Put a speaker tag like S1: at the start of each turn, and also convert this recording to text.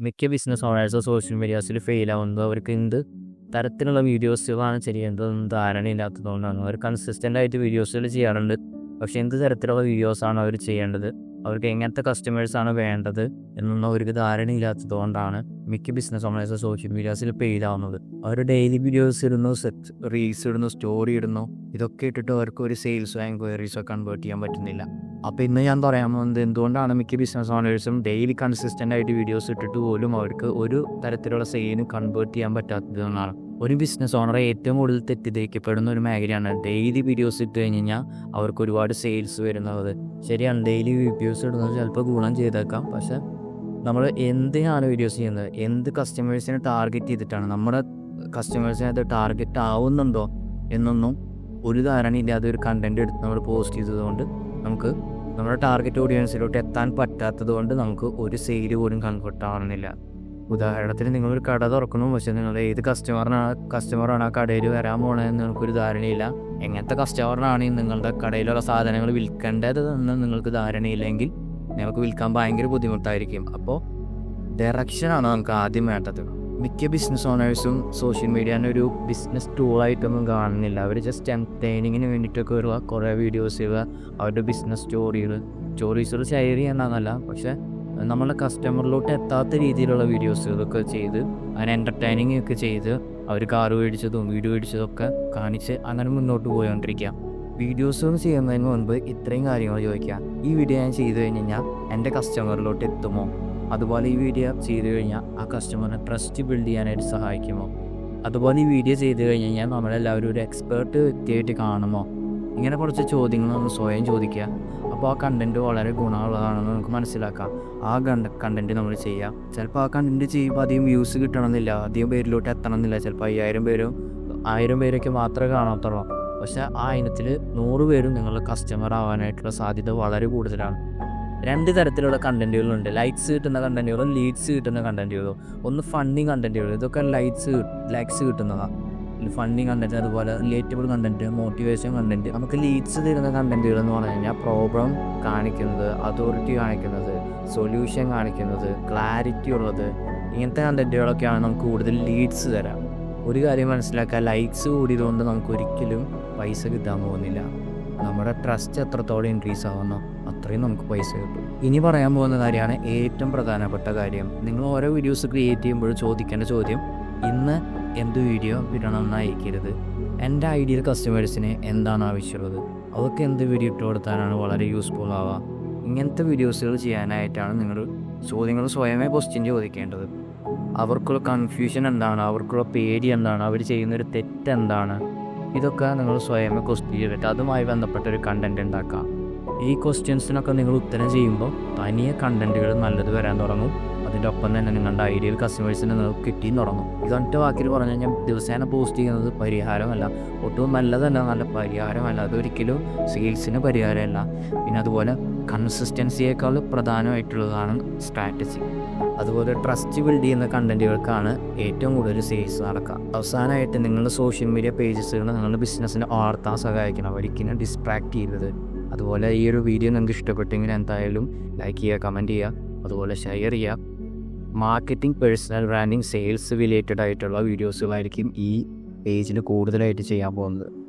S1: മിക്ക ബിസിനസ് ഓണേഴ്സോ സോഷ്യൽ മീഡിയാസിൽ ഫെയിൽ ആവുന്നത് അവർക്ക് എന്ത് തരത്തിലുള്ള വീഡിയോസ് ആണ് ചെയ്യേണ്ടതെന്ന് ധാരണയില്ലാത്തതുകൊണ്ടാണ് അവർ കൺസിസ്റ്റന്റ് ആയിട്ട് വീഡിയോസുകൾ ചെയ്യാറുണ്ട്. പക്ഷേ എന്ത് തരത്തിലുള്ള വീഡിയോസാണ് അവർ ചെയ്യേണ്ടത്? അവർക്ക് എങ്ങനത്തെ കസ്റ്റമേഴ്സാണ് വേണ്ടത് എന്നൊന്നും അവർക്ക് ധാരണയില്ലാത്തതുകൊണ്ടാണ് മിക്ക ബിസിനസ് ഓണേഴ്സ് സോഷ്യൽ മീഡിയാസിൽ ഫെയിൽ ആവുന്നത്. അവർ ഡെയിലി വീഡിയോസ് ഇടുന്നു സെറ്റ് റീൽസ് ഇടുന്നു സ്റ്റോറി ഇടുന്നു. ഇതൊക്കെ ഇട്ടിട്ട് അവർക്ക് ഒരു സെയിൽസോ എൻക്വയറീസോ കൺവേർട്ട് ചെയ്യാൻ പറ്റുന്നില്ല. അപ്പോൾ ഇന്ന് ഞാൻ പറയാൻ പോകുന്നത് എന്തുകൊണ്ടാണ് മിക്ക ബിസിനസ് ഓണേഴ്സും ഡെയിലി കൺസിസ്റ്റന്റ് ആയിട്ട് വീഡിയോസ് ഇട്ടിട്ട് പോലും അവർക്ക് ഒരു തരത്തിലുള്ള സെയിലിന് കൺവേർട്ട് ചെയ്യാൻ പറ്റാത്തതെന്നാണ് ഒരു ബിസിനസ് ഓണറെ ഏറ്റവും കൂടുതൽ തെറ്റിദ്ധരിക്കപ്പെടുന്ന ഒരു മേഖലയാണ് ഡെയിലി വീഡിയോസ് ഇട്ട് കഴിഞ്ഞ് കഴിഞ്ഞാൽ അവർക്ക് ഒരുപാട് സെയിൽസ് വരുന്നത്. ശരിയാണ് ഡെയിലി വീഡിയോസ് ഇടുന്നത് ചിലപ്പോൾ ഗുണം ചെയ്തേക്കാം പക്ഷേ നമ്മൾ എന്തിനാണ് വീഡിയോസ് ചെയ്യുന്നത്? എന്ത് കസ്റ്റമേഴ്സിനെ ടാർഗറ്റ് ചെയ്തിട്ടാണ്? നമ്മുടെ കസ്റ്റമേഴ്സിനെ അത് ടാർഗറ്റ് ആവുന്നുണ്ടോ എന്നൊന്നും ഒരു ധാരണയില്ലാതെ ഒരു കണ്ടന്റ് എടുത്ത് നമ്മൾ പോസ്റ്റ് ചെയ്തതുകൊണ്ട് നമുക്ക് നമ്മുടെ ടാർഗറ്റ് ഓഡിയൻസിലോട്ട് എത്താൻ പറ്റാത്തത് കൊണ്ട് നമുക്ക് ഒരു സെയിൽ പോലും കൺവേർട്ട് ആവണമെന്നില്ല ഉദാഹരണത്തിന് നിങ്ങളൊരു കട തുറക്കുന്നു പക്ഷേ നിങ്ങൾ ഏത് കസ്റ്റമറിനാണ് കസ്റ്റമറാണ് ആ കടയിൽ വരാൻ പോകണമെന്ന് നിങ്ങൾക്കൊരു ധാരണയില്ല. എങ്ങനത്തെ കസ്റ്റമറിനാണ് നിങ്ങളുടെ കടയിലുള്ള സാധനങ്ങൾ വിൽക്കേണ്ടത് എന്ന് നിങ്ങൾക്ക് ധാരണയില്ലെങ്കിൽ നിങ്ങൾക്ക് വിൽക്കാൻ ഭയങ്കര ബുദ്ധിമുട്ടായിരിക്കും. അപ്പോൾ ഡയറക്ഷനാണ് നമുക്ക് ആദ്യം വേണ്ടത്. മിക്ക ബിസിനസ് ഓണേഴ്സും സോഷ്യൽ മീഡിയനെ ഒരു ബിസിനസ് ടൂളായിട്ടൊന്നും കാണുന്നില്ല. അവർ ജസ്റ്റ് എന്റർടൈനിങ്ങിന് വേണ്ടിയിട്ടൊക്കെ വരിക കുറേ വീഡിയോസ് ചെയ്യുക അവരുടെ ബിസിനസ് സ്റ്റോറികൾ സ്റ്റോറീസുകൾ ഷെയർ ചെയ്യാനല്ല പക്ഷേ നമ്മളെ കസ്റ്റമറിലോട്ട് എത്താത്ത രീതിയിലുള്ള വീഡിയോസ് ഇതൊക്കെ ചെയ്ത് അതിന് എന്റർടൈനിങ് ഒക്കെ ചെയ്ത് അവർ കാർ മേടിച്ചതും വീഡിയോ മേടിച്ചതും ഒക്കെ കാണിച്ച് അങ്ങനെ മുന്നോട്ട് പോയിക്കൊണ്ടിരിക്കുക വീഡിയോസ് ചെയ്യുന്നതിന് മുൻപ് ഇത്രയും കാര്യങ്ങൾ ചോദിക്കുക ഈ വീഡിയോ ഞാൻ ചെയ്തു കഴിഞ്ഞ് കഴിഞ്ഞാൽ എന്റെ കസ്റ്റമറിലോട്ട് എത്തുമോ? അതുപോലെ ഈ വീഡിയോ ചെയ്തു കഴിഞ്ഞാൽ ആ കസ്റ്റമറിനെ ട്രസ്റ്റ് ബിൽഡ് ചെയ്യാനായിട്ട് സഹായിക്കുമോ? അതുപോലെ ഈ വീഡിയോ ചെയ്തു കഴിഞ്ഞ് കഴിഞ്ഞാൽ നമ്മളെല്ലാവരും ഒരു എക്സ്പേർട്ട് വ്യക്തിയായിട്ട് കാണുമോ? ഇങ്ങനെ കുറച്ച് ചോദ്യങ്ങൾ നമ്മൾ സ്വയം ചോദിക്കുക. അപ്പോൾ ആ കണ്ടന്റ് വളരെ ഗുണമുള്ളതാണെന്ന് നമുക്ക് മനസ്സിലാക്കാം. ആ കണ്ട കണ്ടന്റ് നമ്മൾ ചെയ്യുക. ചിലപ്പോൾ ആ കണ്ടന്റ് ചെയ്യുമ്പോൾ അധികം വ്യൂസ് കിട്ടണമെന്നില്ല. അധികം പേരിലോട്ട് എത്തണമെന്നില്ല. ചിലപ്പോൾ അയ്യായിരം പേരും ആയിരം പേരൊക്കെ മാത്രമേ കാണാത്തുള്ളൂ. പക്ഷേ ആ ഇനത്തിൽ നൂറ് പേരും നിങ്ങളുടെ കസ്റ്റമർ ആവാനായിട്ടുള്ള സാധ്യത വളരെ കൂടുതലാണ്. രണ്ട് തരത്തിലുള്ള കണ്ടന്റുകളുണ്ട് ലൈക്സ് കിട്ടുന്ന കണ്ടന്റുകളും ലീഡ്സ് കിട്ടുന്ന കണ്ടന്റുകളും ഒന്ന് ഫണ്ടിങ് കണ്ടന്റുകൾ ഇതൊക്കെ ലൈക്സ് ലൈക്സ് കിട്ടുന്നതാണ് ഫണ്ടിങ് കണ്ടന്റ് അതുപോലെ റിലേറ്റബിൾ കണ്ടന്റ് മോട്ടിവേഷൻ കണ്ടന്റ് നമുക്ക് ലീഡ്സ് തരുന്ന കണ്ടന്റുകൾ എന്ന് പറഞ്ഞു കഴിഞ്ഞാൽ പ്രോബ്ലം കാണിക്കുന്നത് അതോറിറ്റി കാണിക്കുന്നത് സൊല്യൂഷൻ കാണിക്കുന്നത് ക്ലാരിറ്റി ഉള്ളത്. ഇങ്ങനത്തെ കണ്ടന്റുകളൊക്കെയാണ് നമുക്ക് കൂടുതൽ ലീഡ്സ് തരാം. ഒരു കാര്യം മനസ്സിലാക്കുക ലൈക്സ് കൂടിയതുകൊണ്ട് നമുക്ക് ഒരിക്കലും പൈസ കിട്ടാൻ പോകുന്നില്ല. നമ്മുടെ ട്രസ്റ്റ് എത്രത്തോളം ഇൻക്രീസ് ആവുന്നോ അത്രയും നമുക്ക് പൈസ കിട്ടും. ഇനി പറയാൻ പോകുന്ന കാര്യമാണ് ഏറ്റവും പ്രധാനപ്പെട്ട കാര്യം. നിങ്ങൾ ഓരോ വീഡിയോസ് ക്രിയേറ്റ് ചെയ്യുമ്പോൾ ചോദിക്കേണ്ട ചോദ്യം ഇന്ന് എന്ത് വീഡിയോ ഇടണമെന്നായിരിക്കരുത് എന്റെ ഐഡിയൽ കസ്റ്റമേഴ്സിന് എന്താണ് ആവശ്യമുള്ളത്? അവർക്ക് എന്ത് വീഡിയോ ഇട്ട് കൊടുത്താനാണ് വളരെ യൂസ്ഫുൾ ആവുക. ഇങ്ങനത്തെ വീഡിയോസുകൾ ചെയ്യാനായിട്ടാണ് നിങ്ങൾ ചോദ്യങ്ങൾ സ്വയമേ ക്വസ്റ്റ്യൻ ചോദിക്കേണ്ടത്. അവർക്കുള്ള കൺഫ്യൂഷൻ എന്താണ്? അവർക്കുള്ള പേടി എന്താണ്? അവർ ചെയ്യുന്നൊരു തെറ്റ് എന്താണ്? ഇതൊക്കെ നിങ്ങൾ സ്വയമേ ക്വസ്റ്റ്യൻ ചെയ്തിട്ട് അതുമായി ബന്ധപ്പെട്ട ഒരു കണ്ടന്റ് ഉണ്ടാക്കാം. ഈ ക്വസ്റ്റ്യൻസിനൊക്കെ നിങ്ങൾ ഉത്തരം ചെയ്യുമ്പോൾ തനിയെ കണ്ടന്റുകൾ നല്ലത് വരാൻ തുടങ്ങും. അതിന്റെ ഒപ്പം തന്നെ നിങ്ങളുടെ ഐഡിയൽ കസ്റ്റമേഴ്സിനെ നിങ്ങൾക്ക് കിട്ടിയും തുടങ്ങും. ഇതൊറ്റ വാക്കിൽ പറഞ്ഞു കഴിഞ്ഞാൽ ദിവസേന പോസ്റ്റ് ചെയ്യുന്നത് പരിഹാരമല്ല. ഒട്ടും നല്ലതല്ല നല്ല പരിഹാരമല്ല. അതൊരിക്കലും സെയിൽസിന് പരിഹാരമല്ല. പിന്നെ അതുപോലെ കൺസിസ്റ്റൻസിയേക്കാൾ പ്രധാനമായിട്ടുള്ളതാണ് സ്ട്രാറ്റജി അതുപോലെ ട്രസ്റ്റ് ബിൽഡ് ചെയ്യുന്ന കണ്ടന്റുകൾക്കാണ് ഏറ്റവും കൂടുതൽ സെയിൽസ് നടക്കുക. അവസാനമായിട്ട് നിങ്ങളുടെ സോഷ്യൽ മീഡിയ പേജസുകൾ നിങ്ങളുടെ ബിസിനസ്സിനെ വളർത്താൻ സഹായിക്കണം. ഒരിക്കലും ഡിസ്ട്രാക്ട് ചെയ്യരുത്. അതുപോലെ ഈ ഒരു വീഡിയോ നിങ്ങൾക്ക് ഇഷ്ടപ്പെട്ടെങ്കിൽ എന്തായാലും ലൈക്ക് ചെയ്യുക കമന്റ് ചെയ്യുക. അതുപോലെ ഷെയർ ചെയ്യുക. Marketing personal branding sales related ആയിട്ടുള്ള വീഡിയോസുകളായിരിക്കും ഈ പേജിൽ കൂടുതലായിട്ട് ചെയ്യാൻ പോകുന്നത്.